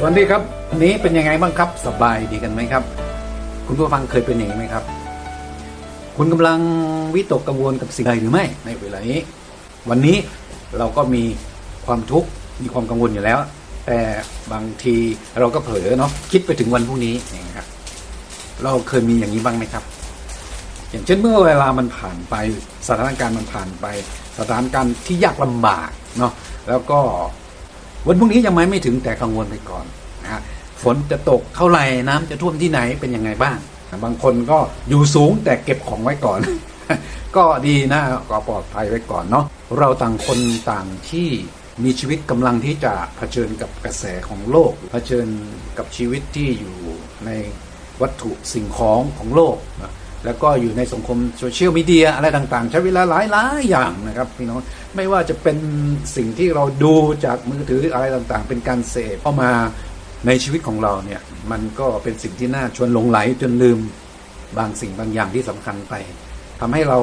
สวัสดีครับวันนี้เป็นยังไงบ้างครับสบายดีกันไหมครับ คุณผู้ฟังเคยเป็นอย่างนี้ไหมครับ คุณกำลังวิตกกังวลกับสิ่งใดหรือไม่ในเวลานี้ วันนี้เราก็มีความทุกข์มีความกังวลอยู่แล้ว แต่บางทีเราก็เผลอเนาะคิดไปถึงวันพรุ่งนี้นะครับ เราเคยมีอย่างนี้บ้างไหมครับ อย่างเช่นเมื่อเวลามันผ่านไปสถานการณ์มันผ่านไป สถานการณ์ที่ยากลำบากเนาะแล้วก็ วันพรุ่งนี้ยังไม่ไม่ถึงแต่กังวลไปก่อนนะฮะฝนจะตกเท่าไหร่น้ำจะท่วมที่ไหนเป็นยังไงบ้างบางคนก็อยู่สูงแต่เก็บของไว้ก่อน ก็ดีนะก็ปลอดภัยไว้ก่อนเนาะเราต่างคนต่างที่มีชีวิตกำลังที่จะเผชิญกับกระแสของโลกเผชิญกับชีวิตที่อยู่ในวัตถุสิ่งของของโลกนะ แล้วก็อยู่ในสังคมโซเชียลมีเดียอะไรต่างๆ ใช้เวลาหลายหลายอย่างนะครับพี่น้องไม่ว่าจะเป็นสิ่งที่เราดูจากมือถืออะไรต่างๆ เป็นการเสพเข้ามาในชีวิตของเราเนี่ยมันก็เป็นสิ่งที่น่าชวนหลงไหลจนลืมบางสิ่งบางอย่างที่สำคัญไปทำให้เรา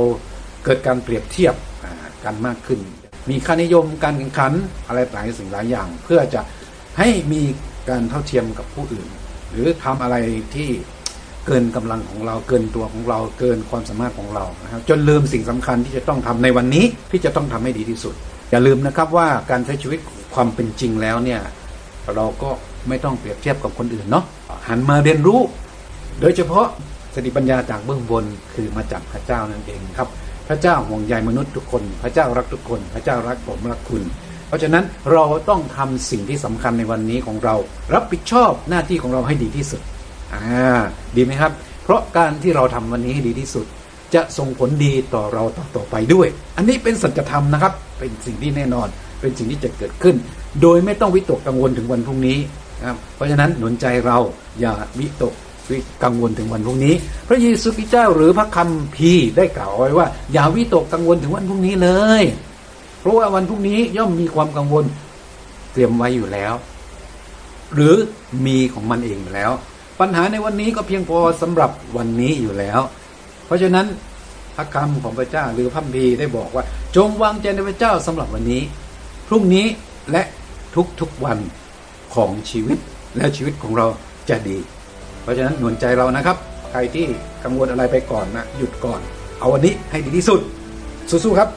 เกิดการเปรียบเทียบกันมากขึ้น มีค่านิยมการแข่งขันอะไรหลายสิ่งหลายอย่าง เพื่อจะให้มีการเท่าเทียมกับผู้อื่น หรือทำอะไรที่ เกินกำลังของเราเกินตัวของเราเกินความสามารถของเรานะครับจนลืมสิ่งสำคัญที่จะต้องทำในวันนี้ที่จะต้องทำให้ดีที่สุด อย่าลืมนะครับว่าการใช้ชีวิตความเป็นจริงแล้วเนี่ยเราก็ไม่ต้องเปรียบเทียบกับคนอื่นเนาะหันมาเรียนรู้ โดยเฉพาะสติปัญญาจากเบื้องบนคือมาจากพระเจ้านั่นเองครับ พระเจ้าห่วงใยมนุษย์ทุกคน พระเจ้ารักทุกคน พระเจ้ารักผมรักคุณ เพราะฉะนั้นเราต้องทำสิ่งที่สำคัญในวันนี้ของเรา รับผิดชอบหน้าที่ของเราให้ดีที่สุด อ่าดีไหมครับ เพราะการที่เราทำวันนี้ให้ดีที่สุด จะส่งผลดีต่อเราต่อตอไปด้วย อันนี้เป็นสัจธรรมนะครับ เป็นสิ่งที่แน่นอน เป็นสิ่งที่จะเกิดขึ้น โดยไม่ต้องวิตกกังวลถึงวันพรุ่งนี้นะครับเพราะฉะนั้นหนุนใจเราอย่าวิตกวิกังวลถึงวันพรุ่งนี้ พระเยซูคริสต์เจ้าหรือพระคัมภีร์ได้กล่าวไว้ว่า อย่าวิตกกังวลถึงวันพรุ่งนี้เลย เพราะว่าวันพรุ่งนี้ย่อมมีความกังวลเตรียมไว้อยู่แล้ว หรือมีของมันเองอยู่แล้ว ปัญหาในวันนี้ก็เพียงพอสำหรับวันนี้อยู่แล้ว เพราะฉะนั้นพระคำของพระเจ้าหรือพระคัมภีได้บอกว่า จงวางใจในพระเจ้าสำหรับวันนี้ พรุ่งนี้และทุกๆวันของชีวิตและชีวิตของเราจะดี เพราะฉะนั้นหนุนใจเรานะครับ ใครที่กังวลอะไรไปก่อนนะหยุดก่อน เอาวันนี้ให้ดีที่สุดสู้ๆครับ